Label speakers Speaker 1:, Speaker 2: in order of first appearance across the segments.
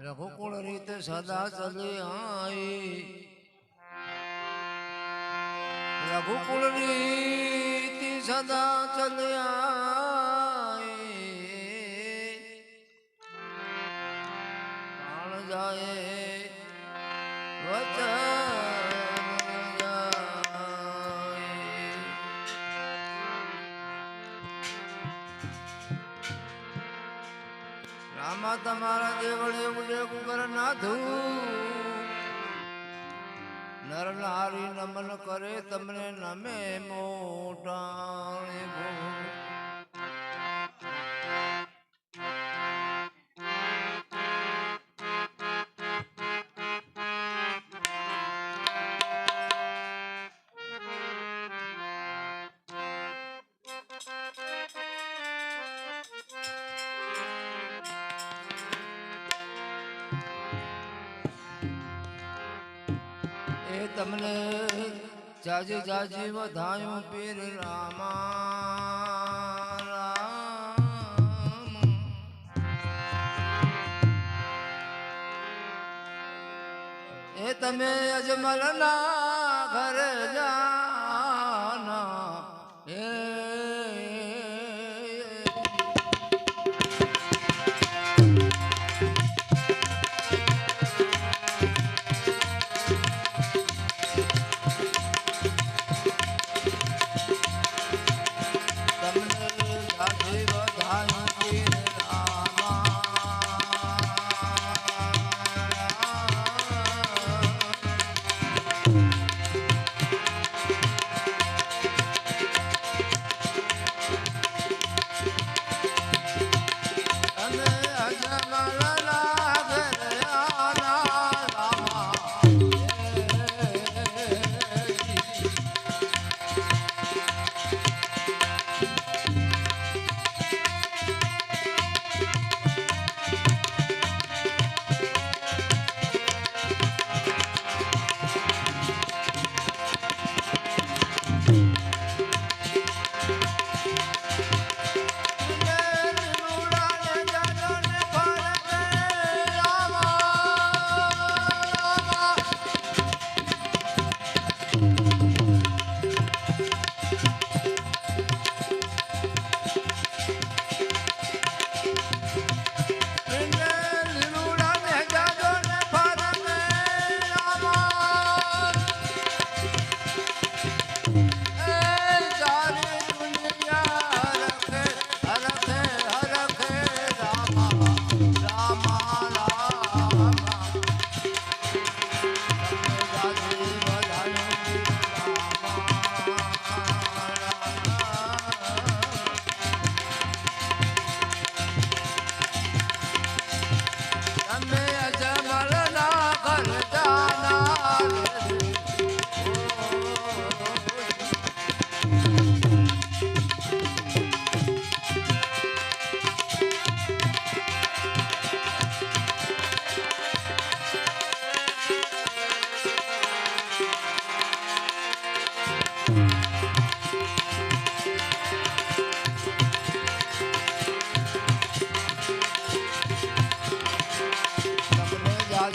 Speaker 1: રઘુકુળ રીતે સદા ચલી આઈ. રઘુકુળ રીતિ સદા ચલી તમારા દેવળે ઉડે કુકર નાથું નર નારી નમન કરે તમને નમે મોટા તમને જાજી જાજી વધાયું પીર રામા. રામ એ તમે અજમલ ના ઘર જાના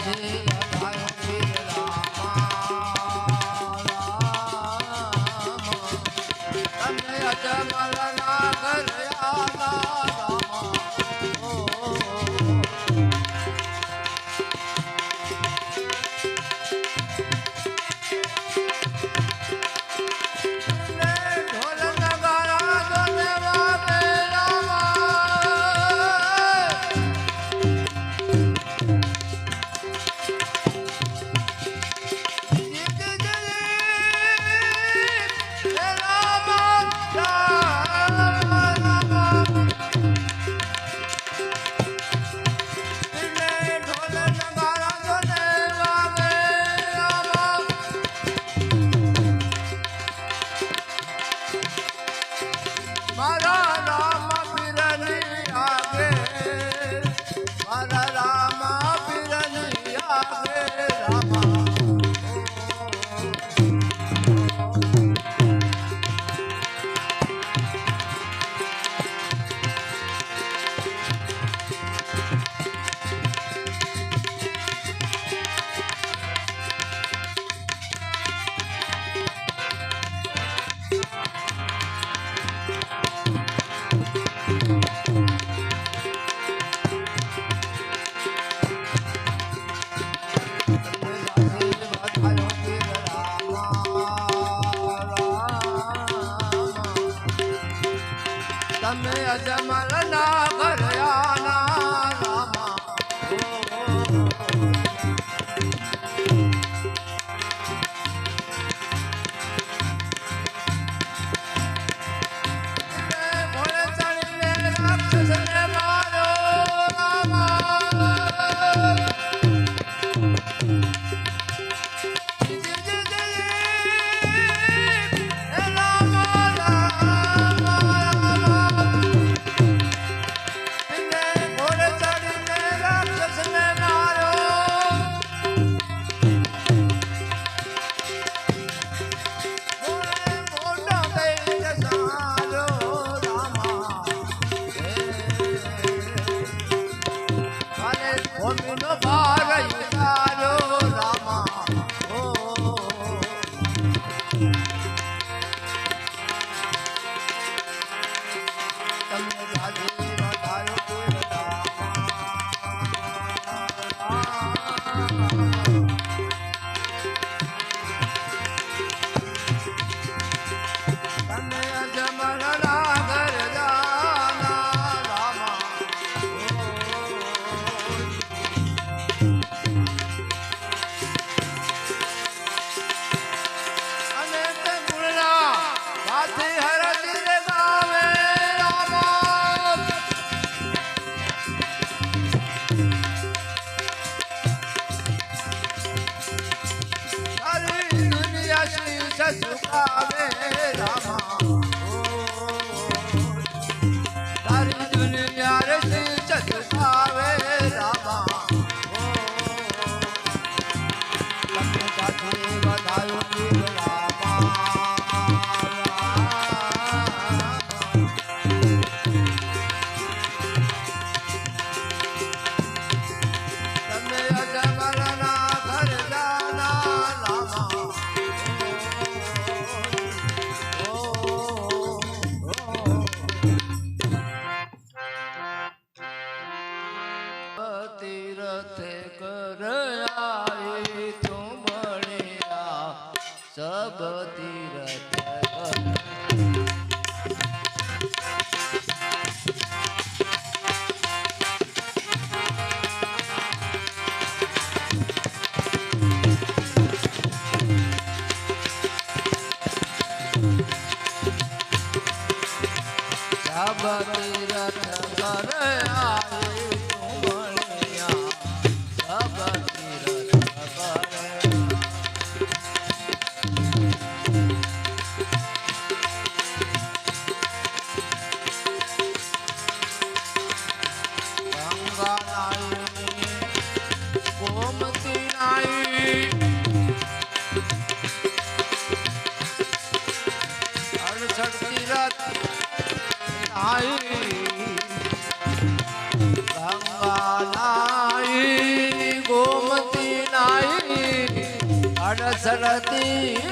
Speaker 1: તમને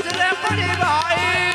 Speaker 1: નજરે પડી ભાઈ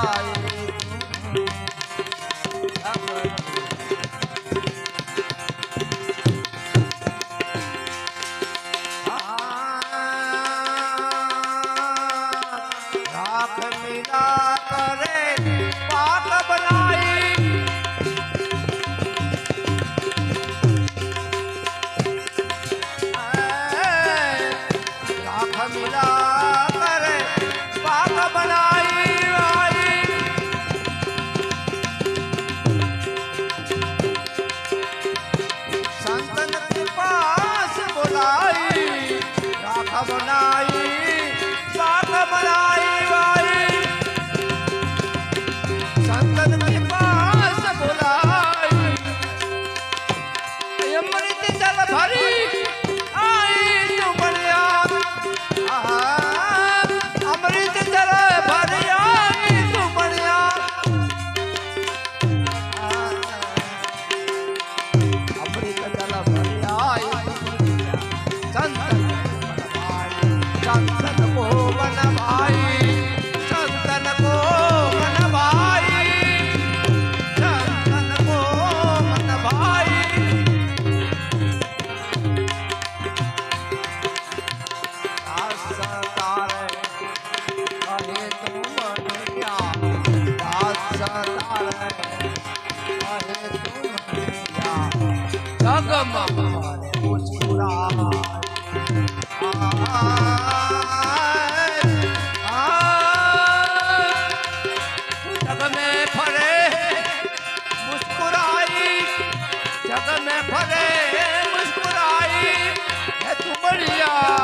Speaker 1: Ay. 할렐루야!